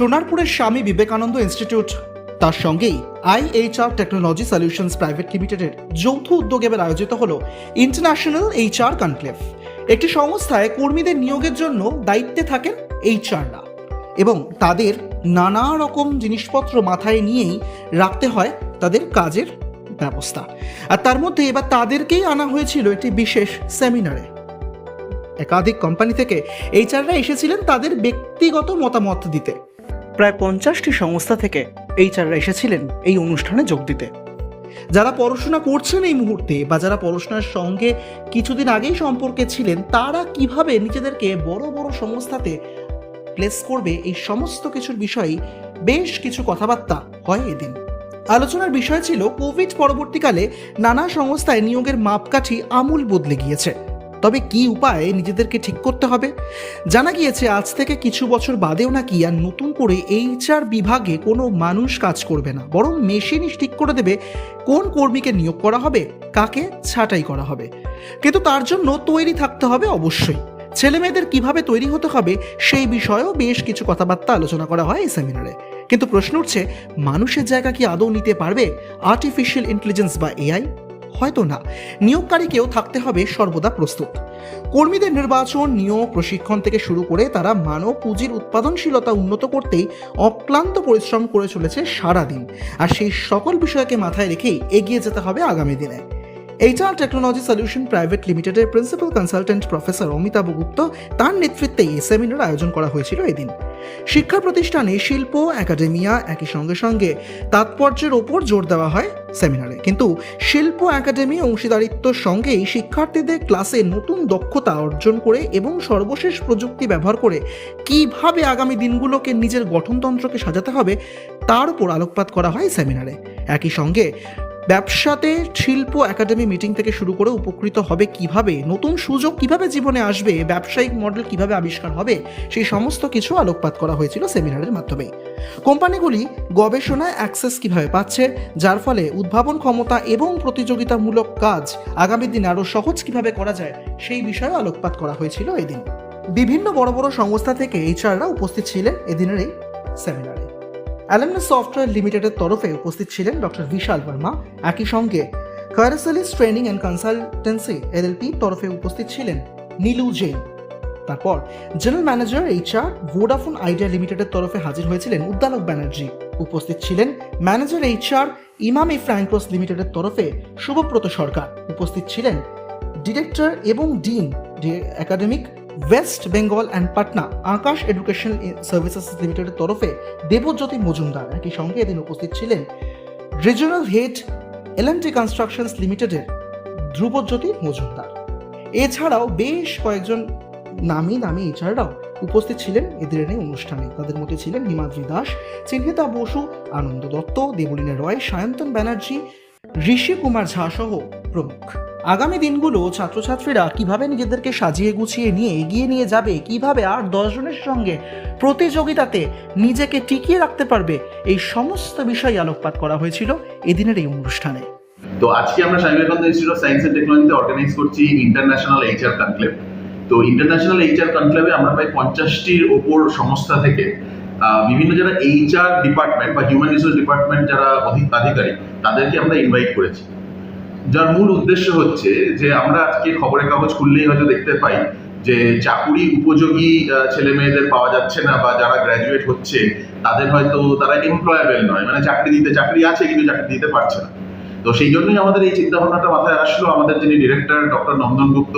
সোনারপুরের স্বামী বিবেকানন্দ ইনস্টিটিউট, তার সঙ্গেই আইএইচআর টেকনোলজি সলিউশনস প্রাইভেট লিমিটেডের যৌথ উদ্যোগে এবার আয়োজিত হল ইন্টারন্যাশনাল এইচআর কনক্লেভ। একটি সংস্থায় কর্মীদের নিয়োগের জন্য দায়িত্বে থাকেন এইচআররা এবং তাদের নানা রকম জিনিসপত্র মাথায় নিয়েই রাখতে হয় তাদের কাজের ব্যবস্থা। আর তার মধ্যে এবার তাদেরকেই আনা হয়েছিল একটি বিশেষ সেমিনারে। একাধিক কোম্পানি থেকে এইচআররা এসেছিলেন তাদের ব্যক্তিগত মতামত দিতে। প্রায় পঞ্চাশটি সংস্থা থেকে এইচআররা এসেছিলেন এই অনুষ্ঠানে যোগ দিতে। যারা পড়াশোনা করছেন এই মুহূর্তে বা যারা পড়াশোনার সঙ্গে কিছুদিন আগেই সম্পর্কে ছিলেন, তারা কীভাবে নিজেদেরকে বড় বড় সংস্থাতে প্লেস করবে, এই সমস্ত কিছুর বিষয়েই বেশ কিছু কথাবার্তা হয় এদিন। আলোচনার বিষয় ছিল, কোভিড পরবর্তীকালে নানা সংস্থায় নিয়োগের মাপকাঠি আমূল বদলে গিয়েছে। তবে কি উপায়ে নিজেদেরকে ঠিক করতে হবে? জানা গিয়েছে, আজ থেকে কিছু বছর বাদেও নাকি আর নতুন করে এইচআর বিভাগে কোনো মানুষ কাজ করবে না। বরং মেশিনই ঠিক করে দেবে কোন কর্মীকে নিয়োগ করা হবে, কাকে ছাঁটাই করা হবে। কিন্তু তার জন্য তৈরি থাকতে হবে অবশ্যই। ছেলে মেয়েদের কীভাবে তৈরি হতে হবে সেই বিষয়েও বেশ কিছু কথাবার্তা আলোচনা করা হয় এই সেমিনারে। কিন্তু প্রশ্ন উঠছে, মানুষের জায়গা কি আদৌ নিতে পারবে? আর্টিফিশিয়াল ইন্টেলিজেন্স বা এআই হয়তো না। নিয়োগকারীকেও থাকতে হবে সর্বদা প্রস্তুত। কর্মীদের নির্বাচন, নিয়োগ, প্রশিক্ষণ থেকে শুরু করে তারা মানব পুঁজির উৎপাদনশীলতা উন্নত করতেই অক্লান্ত পরিশ্রম করে চলেছে সারাদিন। আর সেই সকল বিষয়কে মাথায় রেখেই এগিয়ে যেতে হবে আগামী দিনে। এইচআর টেকনোলজি সলিউশন প্রাইভেট লিমিটেডের principal consultant professor Amitabh Gupta তার নেতৃত্বে এই সেমিনার আয়োজন করা হয়েছিল এদিন। শিক্ষা প্রতিষ্ঠানে শিল্প, একাডেমিয়া একই সঙ্গে সঙ্গে তাৎপর্যের ওপর জোর দেওয়া হয় সেমিনারে। কিন্তু শিল্প, একাডেমি অংশীদারিত্বর সঙ্গেই শিক্ষার্থীদের ক্লাসে নতুন দক্ষতা অর্জন করে এবং সর্বশেষ প্রযুক্তি ব্যবহার করে কীভাবে আগামী দিনগুলোকে নিজের গঠনতন্ত্রকে সাজাতে হবে, তার উপর আলোকপাত করা হয় সেমিনারে। একই সঙ্গে ব্যবসাতে শিল্প একাডেমি মিটিং থেকে শুরু করে উপকৃত হবে কীভাবে? নতুন সুযোগ কীভাবে জীবনে আসবে? ব্যবসায়িক মডেল কীভাবে আবিষ্কার হবে? সেই সমস্ত কিছু আলোকপাত করা হয়েছিল সেমিনারের মাধ্যমে কোম্পানিগুলি গবেষণায় অ্যাক্সেস কীভাবে পাচ্ছে? যার ফলে উদ্ভাবন ক্ষমতা এবং প্রতিযোগিতামূলক কাজ আগামী দিনে আরও সহজ কীভাবে করা যায়? সেই বিষয়ে আলোকপাত করা হয়েছিল এদিন। বিভিন্ন বড় বড় সংস্থা থেকে এইচআররা উপস্থিত ছিলেন এদিনের এই সেমিনারে। অ্যালামনাস সফটওয়্যার লিমিটেডের তরফে উপস্থিত ছিলেন ডক্টর বিশাল বর্মা। একই সঙ্গে কারাসালিস ট্রেনিং অ্যান্ড কনসালটেন্সি এলএলপি তরফে উপস্থিত ছিলেন নীলু জৈন। তারপর general manager, HR, Vodafone Idea লিমিটেডের তরফে হাজির হয়েছিলেন উদ্দালক ব্যানার্জি। উপস্থিত ছিলেন ম্যানেজার, এইচআর, ইমামি ফ্র্যাঙ্কোস লিমিটেডের তরফে শুভব্রত সরকার। উপস্থিত ছিলেন ডিরেক্টর এবং dean academic West Bengal and Patna Aakash education services লিমিটেডের তরফে দেবজ্যোতি মজুমদার একই সঙ্গে এদিন উপস্থিত ছিলেন রিজনাল হেড এলএনটি কনস্ট্রাকশনস লিমিটেডের ধ্রুবজ্যোতি মজুমদার। এছাড়াও বেশ কয়েকজন নামি দামি এছাড়াও উপস্থিত ছিলেন এদের এই অনুষ্ঠানে। তাদের মধ্যে ছিলেন হিমাদ্রি দাস, চিহ্নিতা বসু, আনন্দ দত্ত, দেবলীনা রয়, সায়ন্তন ব্যানার্জি ঋষি কুমার ঝা সহ প্রমুখ। আগামী দিনগুলো ছাত্রছাত্রীরা কীভাবে নিজেদেরকে সাজিয়ে গুছিয়ে নিয়ে এগিয়ে নিয়ে যাবে, কীভাবে আর দশজনের সঙ্গে প্রতিযোগিতাতে নিজেকে টিকিয়ে রাখতে পারবে, এই সমস্ত বিষয় আলোকপাত করা হয়েছিল এদিনের এই অনুষ্ঠানে। তো আজকে আমরা Swami Vivekananda institute of science and টেকনোলজিতে অর্গানাইজ করছি ইন্টারন্যাশনাল এইচআর কনক্লেভ তো ইন্টারন্যাশনাল এইচআর কনক্লেভে আমরা প্রায় পঞ্চাশটির ওপর সংস্থা থেকে বিভিন্ন যারা এইচআর ডিপার্টমেন্ট বা হিউম্যান রিসোর্স ডিপার্টমেন্ট যারা অধিক আধিকারিক, তাদেরকে আমরা ইনভাইট করেছি। যার মূল উদ্দেশ্য হচ্ছে যে আমরা আজকে খবরের কাগজ খুললেই হয়তো দেখতে পাই যে চাকুরি উপযোগী ছেলে মেয়েদের পাওয়া যাচ্ছে না বা যারা গ্র্যাজুয়েট হচ্ছে, তাদের হয়তো তারা এমপ্লয়েবল নয়। মানে চাকরি দিতে, চাকরি আছে কিন্তু চাকরি দিতে পারছে না। তো সেই জন্যই আমাদের এই চিন্তা ভাবনাটা মাথায় আসলো, আমাদের যিনি ডিরেক্টর ডক্টর নন্দন গুপ্ত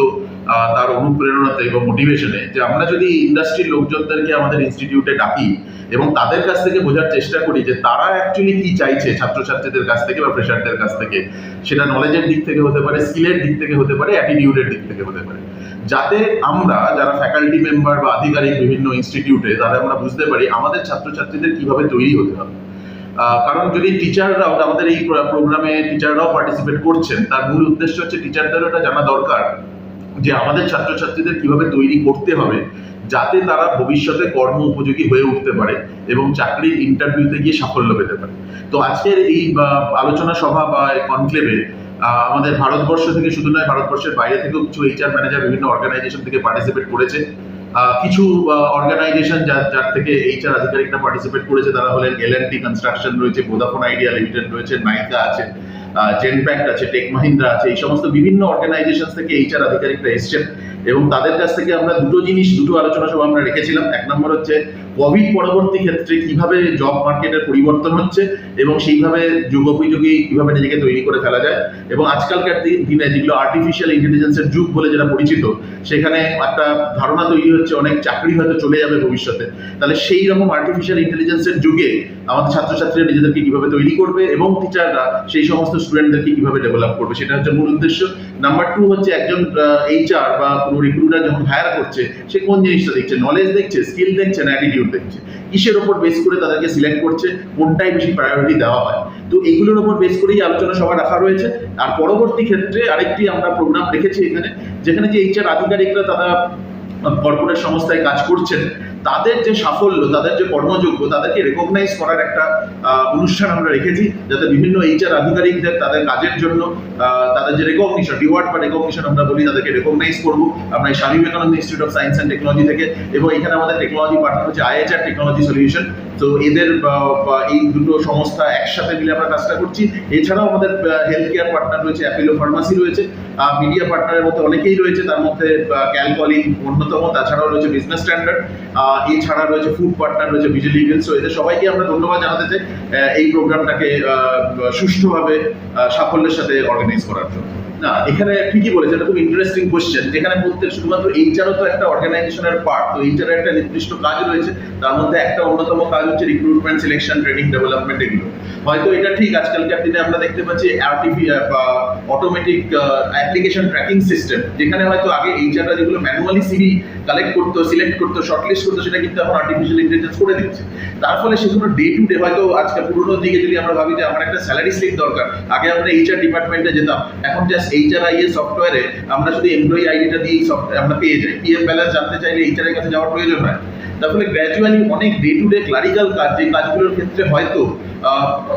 তার অনুপ্রেরণাতে এবং মোটিভেশনে যে আমরা যদি ইন্ডাস্ট্রির লোকজনদেরকে আমাদের ইনস্টিটিউটে ডাকি এবং তাদের কাছ থেকে বোঝার চেষ্টা করি যে তারা অ্যাকচুয়ালি কি চাইছে ছাত্রছাত্রীদের কাছ থেকে বা ফ্রেশারদের কাছ থেকে, সেটা নলেজের দিক থেকে হতে পারে স্কিলের দিক থেকে হতে পারে অ্যাটিটিউডের দিক থেকে হতে পারে। যাতে আমরা যারা ফ্যাকাল্টি মেম্বার বা আধিকারিক বিভিন্ন ইনস্টিটিউটে তারা আমরা বুঝতে পারি আমাদের ছাত্রছাত্রীদের কীভাবে তৈরি হতে হবে। কারণ যদি টিচাররাও আমাদের এই প্রোগ্রামে টিচাররাও পার্টিসিপেট করছেন, তার মূল উদ্দেশ্য হচ্ছে টিচারদেরও এটা জানা দরকার যে আমাদের ছাত্রছাত্রীদের কীভাবে তৈরি করতে হবে, যাতে তারা ভবিষ্যতে কর্ম উপযোগী হয়ে উঠতে পারে এবং চাকরির ইন্টারভিউতে গিয়ে সাফল্য পেতে পারে। তো আজকের এই আলোচনা সভা বা কনক্লেভে আমাদের ভারতবর্ষ থেকে শুধু নয়, ভারতবর্ষের বাইরে থেকেও কিছু এইচআর ম্যানেজার বিভিন্ন অর্গানাইজেশন থেকে পার্টিসিপেট করেছে। কিছু অর্গানাইজেশন যার যার থেকে এইচআর আধিকারিকরা পার্টিসিপেট করেছে, তারা হলেন এল টি কনস্ট্রাকশন রয়েছে ভোদাফোন আইডিয়া লিমিটেড রয়েছে নাইকা আছে জেনপ্যাক্ট আছে টেক মাহিন্দ্রা আছে, এই সমস্ত বিভিন্ন অর্গানাইজেশন থেকে এইচআর আধিকারিকরা এসছেন। এবং তাদের কাছ থেকে আমরা দুটো জিনিস, দুটো আলোচনা সভা আমরা রেখেছিলাম। এক নম্বর হচ্ছে কোভিড পরবর্তী ক্ষেত্রে কীভাবে জব মার্কেটের পরিবর্তন হচ্ছে এবং সেইভাবে যুগোপযোগী কীভাবে নিজেকে তৈরি করে ফেলা যায়। এবং আজকালকার দিনে যেগুলো আর্টিফিশিয়াল ইন্টেলিজেন্সের যুগ বলে যেটা পরিচিত, সেখানে একটা ধারণা তৈরি হচ্ছে, অনেক চাকরি হয়তো চলে যাবে ভবিষ্যতে। তাহলে সেই রকম আর্টিফিশিয়াল ইন্টেলিজেন্সের যুগে আমাদের ছাত্রছাত্রীরা নিজেদেরকে কীভাবে তৈরি করবে এবং টিচাররা সেই সমস্ত স্টুডেন্টদেরকে কীভাবে ডেভেলপ করবে, সেটা হচ্ছে মূল উদ্দেশ্য। নাম্বার টু হচ্ছে একজন এইচআর বা রিক্রুটার যখন হায়ার করছে, সে কোন জিনিসটা দেখছে? নলেজ দেখছে স্কিল দেখছে, না অ্যাটিটিউড দেখছে? কিসের ওপর বেস করে তাদেরকে সিলেক্ট করছে? কোনটাই বেশি প্রায়োরিটি দেওয়া হয়? তো এগুলোর ওপর বেস করেই আলোচনা সভা রাখা রয়েছে। আর পরবর্তী ক্ষেত্রে আরেকটি আমরা প্রোগ্রাম রেখেছি এখানে, যেখানে যে এইচআর আধিকারিকরা তারা কর্পোরেট সংস্থায় কাজ করছেন তাদের যে সাফল্য, তাদের যে কর্মযোগ্য, তাদেরকে রেকগনাইজ করার একটা অনুষ্ঠান আমরা রেখেছি, যাতে বিভিন্ন এইচআর আধিকারিকদের তাদের কাজের জন্য তাদের যে রেকগনিশন রিওয়ার্ড বা রেকগনিশন আমরা বলি, তাদেরকে রেকগনাইজ করব। আমরা এই Swami Vivekananda institute of science and technology থেকে, এবং এখানে আমাদের টেকনোলজি পার্টনার হচ্ছে আইএচআর টেকনোলজি সলিউশন তো এদের এই দুটো সংস্থা একসাথে মিলে আমরা কাজটা করছি। এছাড়াও আমাদের হেলথ কেয়ার পার্টনার রয়েছে অ্যাপেলো ফার্মাসি রয়েছে মিডিয়া পার্টনারের মধ্যে অনেকেই রয়েছে, তার মধ্যে ক্যালকলিং অন্যতম, তাছাড়াও রয়েছে বিজনেস স্ট্যান্ডার্ড এছাড়া রয়েছে ফুড পার্টনার রয়েছে বিজলি ইভেন্টস এদের সবাইকে আমরা ধন্যবাদ জানাতে চাই এই প্রোগ্রামটাকে সুষ্ঠুভাবে সাফল্যের সাথে অর্গানাইজ করার জন্য। না। এখানে ঠিকই বলেছে এটা খুব ইন্টারেস্টিং কোশ্চেন যেখানে বলতে শুধুমাত্র এইচআরও তো একটা অর্গানাইজেশনের পার্ট তো এইচআর একটা নির্দিষ্ট কাজ রয়েছে, তার মধ্যে একটা অন্যতম কাজ হচ্ছে রিক্রুটমেন্ট সিলেকশন ট্রেনিং ডেভেলপমেন্ট এগুলো। হয়তো এটা ঠিক, আজকালকার দিনে আমরা দেখতে পাচ্ছি আর্টিফিশিয়াল বা অটোমেটিক অ্যাপ্লিকেশন ট্র্যাকিং সিস্টেম যেখানে হয়তো আগে এইচআররা যেগুলো ম্যানুয়ালি সিভি কালেক্ট করতো সিলেক্ট করতো শর্টলিস্ট করতো, সেটা কিন্তু এখন আর্টিফিশিয়াল ইন্টেলিজেন্স করে দিচ্ছে। তার ফলে সেগুলো ডে টু ডে হয়তো আজকে পুরোনো দিকে যদি আমরা ভাবি যে আমার একটা স্যালারি স্লিপ দরকার, আগে আমরা এইচআর ডিপার্টমেন্টে যেতাম, এখন জাস্ট এইচআর আই এর সফটওয়্যারে আমরা শুধু এমপ্লয়ি আইডিটা দিয়ে সফটওয়্যার আমরা পেয়ে যাই। পিএফ ব্যালেন্স জানতে চাইলে এইচআরআই কাছে যাওয়ার প্রয়োজন হয়। তার ফলে গ্র্যাজুয়ালি অনেক ডে টু ডে ক্লারিক্যাল কাজ যে কাজগুলোর ক্ষেত্রে হয়তো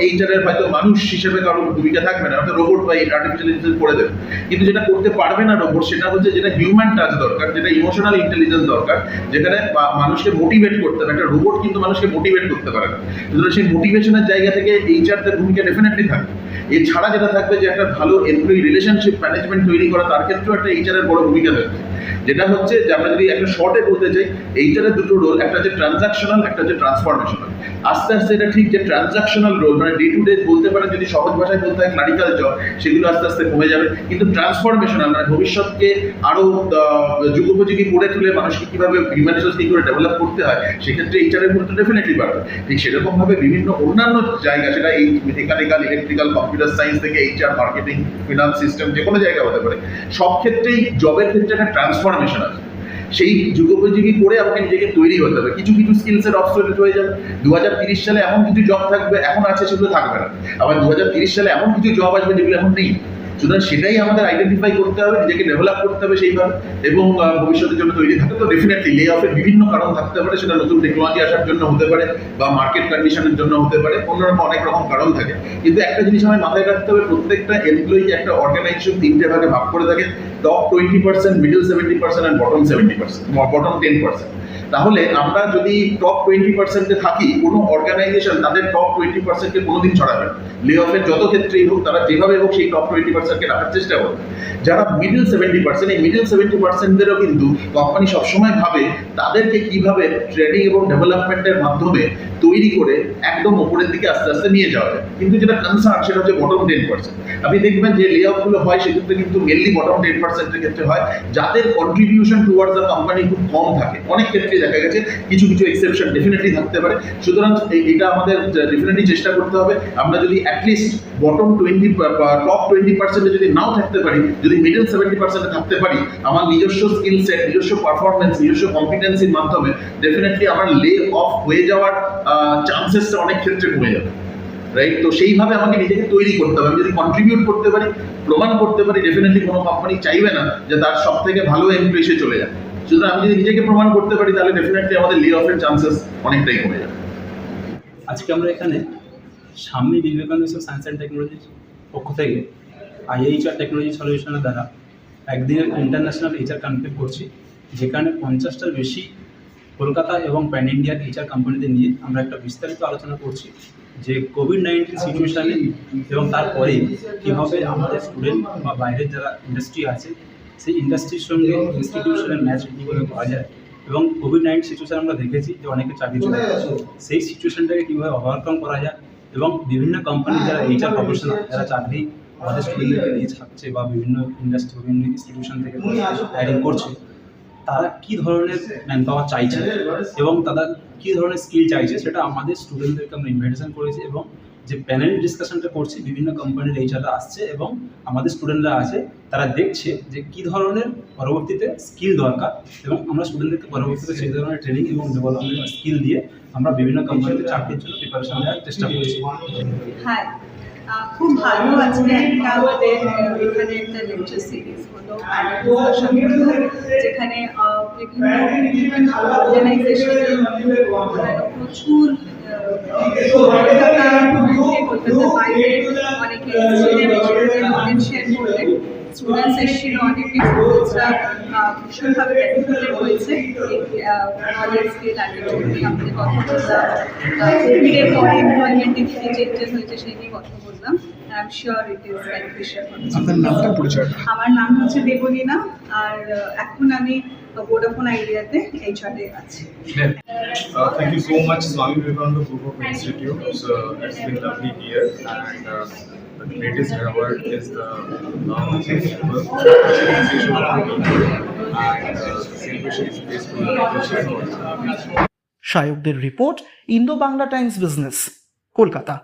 এইচআর এর হয়তো মানুষ হিসেবে কারও ভূমিকা থাকবে না হয়তো রোবট বা আর্টিফিশিয়াল ইন্টেলিজেন্স করে দেবে। কিন্তু যেটা করতে পারবে না রোবট সেটা হচ্ছে যেটা হিউম্যান টাচ দরকার, যেটা ইমোশনাল ইন্টেলিজেন্স দরকার, যেখানে মানুষকে মোটিভেট করতে হবে। একটা রোবট কিন্তু মানুষকে মোটিভেট করতে পারে না। সুতরাং সেই মোটিভেশনের জায়গা থেকে এইচআরদের ভূমিকা ডেফিনেটলি থাকবে। এছাড়া যেটা থাকবে যে একটা ভালো এমপ্লয়ি রিলেশনশিপ ম্যানেজমেন্ট তৈরি করা, তার ক্ষেত্রেও একটা এইচআর এর বড় ভূমিকা থাকবে যেটা হচ্ছে যে আমরা যদি একটা শর্টে বলতে চাই এইটার দুটো রোল একটা হচ্ছে ট্রানজাকশনাল একটা হচ্ছে ট্রান্সফরমেশনাল আস্তে আস্তে এটা ঠিক যে ট্রানজাকশনাল রোল মানে ডে টু ডে বলতে পারেন যদি সহজ ভাষায় বলতে হয় ক্লারিক্যাল জব সেগুলো আস্তে আস্তে কমে যাবে। কিন্তু ট্রান্সফরমেশনাল মানে ভবিষ্যৎকে আরও যুগোপযোগী করে তুলে মানুষকে কীভাবে হিউম্যান রিসোর্স কি করে ডেভেলপ করতে হয়, সেক্ষেত্রে এইচআরের গুরুত্ব ডেফিনেটলি বাড়বে। ঠিক সেরকম ভাবে বিভিন্ন অন্যান্য জায়গা, সেটা এই মেকানিক্যাল ইলেকট্রিক্যাল কম্পিউটার সায়েন্স থেকে এইচআর মার্কেটিং ফিনান্স সিস্টেম যে কোনো জায়গা হতে পারে, সব ক্ষেত্রেই জবের ক্ষেত্রে একটা ট্রান্সফরমেশন আছে সেই যুগোপযোগী করে আপনি নিজেকে তৈরি হতে হবে। কিছু কিছু স্কিলসের অবসলেট হয়ে যাবে। দু সালে এমন কিছু জব থাকবে, এখন আছে সেগুলো থাকবে না। আবার দু সালে এমন কিছু জব আসবে যেগুলো এখন নেই। সুতরাং সেটাই আমাদের আইডেন্টিফাই করতে হবে, নিজেকে ডেভেলপ করতে হবে সেইভাবে এবং ভবিষ্যতের জন্য তৈরি থাকতে তো ডেফিনেটলি লে অফের বিভিন্ন কারণ থাকতে পারে, সেটা নতুন টেকনোলজি আসার জন্য হতে পারে বা মার্কেট কন্ডিশনের জন্য হতে পারে অন্যরকম অনেক রকম কারণ থাকে। কিন্তু একটা জিনিস আমার মাথায় রাখতে হবে, প্রত্যেকটা এমপ্লয়ি একটা অর্গানাইজেশন তিনটে ভাগে ভাগ করে থাকে। Top twenty percent middle seventy percent and bottom seventy percent bottom ten percent তাহলে আমরা যদি টপ টোয়েন্টি পার্সেন্টে থাকি, কোনো অর্গানাইজেশন তাদের টপ টোয়েন্টি পার্সেন্টকে কোনোদিন ছড়াবে লে অফের যত ক্ষেত্রেই হোক, তারা যেভাবে হোক সেই টপ টোয়েন্টি পার্সেন্টকে রাখার চেষ্টা করবে। যারা মিডিল সেভেন্টি পার্সেন্ট এই মিডল সেভেন্টি পার্সেন্টদেরও কিন্তু কোম্পানি সবসময় ভাবে তাদেরকে কীভাবে ট্রেনিং এবং ডেভেলপমেন্টের মাধ্যমে তৈরি করে একদম উপরের দিকে আস্তে আস্তে নিয়ে যাওয়া যায়। কিন্তু যেটা কনসার্ন সেটা হচ্ছে বটম টেন পার্সেন্ট আপনি দেখবেন যে লে অফগুলো হয়, সেক্ষেত্রে কিন্তু মেনলি বটম টেন পার্সেন্টের ক্ষেত্রে হয়। যাদের কন্ট্রিবিউশন টুয়ার্ডস দ্য কোম্পানি খুব কম থাকে। অনেক ক্ষেত্রে দেখা গেছে, কিছু কিছু এক্সেপশন ডেফিনেটলি থাকতে পারে। সুতরাং এটা আমাদের ডেফিনেটলি চেষ্টা করতে হবে। আমরা যদি at least bottom twenty top twenty পার্সেন্টে যদি নাও থাকতে পারি, যদি মিডল সেভেন্টি পার্সেন্টে থাকতে পারি, আমার নিজস্ব স্কিল সেট নিজস্ব পারফরমেন্স নিজস্ব কম্পিটেন্সির মাধ্যমে ডেফিনেটলি আমার লে অফ হয়ে যাওয়ার চান্সেসটা অনেক ক্ষেত্রে কমে যাবে। রাইট তো সেইভাবে আমাকে নিজেকে তৈরি করতে হবে। আমি যদি কন্ট্রিবিউট করতে পারি, প্রমাণ করতে পারি ডেফিনেটলি কোনো কোম্পানি চাইবে না যে তার সব থেকে ভালো এমপ্লয়ি চলে যায় সুতরাং আমি যদি নিজেকে প্রমাণ করতে পারি, তাহলে ডেফিনেটলি আমাদের লে অফের চান্সেস অনেকটাই কমে যাবে। আজকে আমরা এখানে স্বামী বিবেকানন্দ সায়েন্স অ্যান্ড টেকনোলজির পক্ষ থেকে আইএইচআর টেকনোলজি সলিউশনের দ্বারা একদিনের ইন্টারন্যাশনাল এইচআর কনক্লেভ করছি, যেখানে পঞ্চাশটার বেশি কলকাতা এবং প্যান ইন্ডিয়ার এইচআর কোম্পানিদের নিয়ে আমরা একটা বিস্তারিত আলোচনা করছি, যে কোভিড নাইন্টিন সিচুয়েশানে এবং তারপরে কীভাবে আমাদের স্টুডেন্ট বা বাইরের যারা ইন্ডাস্ট্রি আছে সেই ইন্ডাস্ট্রির সঙ্গে ইনস্টিটিউশনের ম্যাচ কীভাবে করা যায়? এবং কোভিড নাইন্টিন সিচুয়েশান আমরা দেখেছি যে অনেকে চাকরি চলে গেছে। সেই সিচুয়েশনটাকে কীভাবে ওভারকাম করা যায়? এবং বিভিন্ন কোম্পানি যারা এইচআর প্রফেশনাল যারা চাকরি আমাদের স্টুডেন্টদেরকে নিয়ে থাকছে বা বিভিন্ন ইন্ডাস্ট্রি বিভিন্ন ইনস্টিটিউশন থেকে হায়ারিং করছে তারা কি ধরনের ম্যান পাওয়ার চাইছে? এবং তারা কি ধরনের স্কিল চাইছে? সেটা আমাদের স্টুডেন্টদেরকে আমরা ইনভাইটেশন করেছি এবং যে প্যানেল ডিসকাশনটা করছি বিভিন্ন কোম্পানির এইচআররা আসছে এবং আমাদের স্টুডেন্টরা আছে তারা দেখছে যে কি ধরনের পরবর্তীতে স্কিল দরকার এবং আমরা স্টুডেন্টদেরকে পরবর্তীতে সেই ধরনের ট্রেনিং এবং ডেভেলপমেন্ট স্কিল দিয়ে আমরা বিভিন্ন কোম্পানিতে চাকরির জন্য প্রিপারেশন দেওয়ার চেষ্টা করছি। হ্যাঁ খুব ভালো হলো, যেখানে অর্গানাইজেশনের প্রচুর আহ, কলকাতা থেকে কলকাতার বাইরে অনেকে শেয়ার করলেন স্টুডেন্টস এসেছিল অনেক স্টুডেন্টসরা ভীষণভাবে বেনিফিটেড হয়েছে এই নলেজ স্কিল অ্যাটিটিউড নিয়ে আমাদের কথা বললাম। কোভিডের পরে এমপ্লয়মেন্টে কী চেঞ্জেস হয়েছে সেই নিয়ে কথা বললাম। I am sure it is beneficial আমার নাম হচ্ছে দেবলীনা। আর এখন আমি ভোডাফোন আইডিয়াতে এইচআরে আছি Uh, thank you so much, Swami Vivekananda Group of Institute. So it's been lovely here, and uh, the greatest reward is the love of of people, and uh, the celebration is based on appreciation. শায়কদের report Indo Bangla Times business Kolkata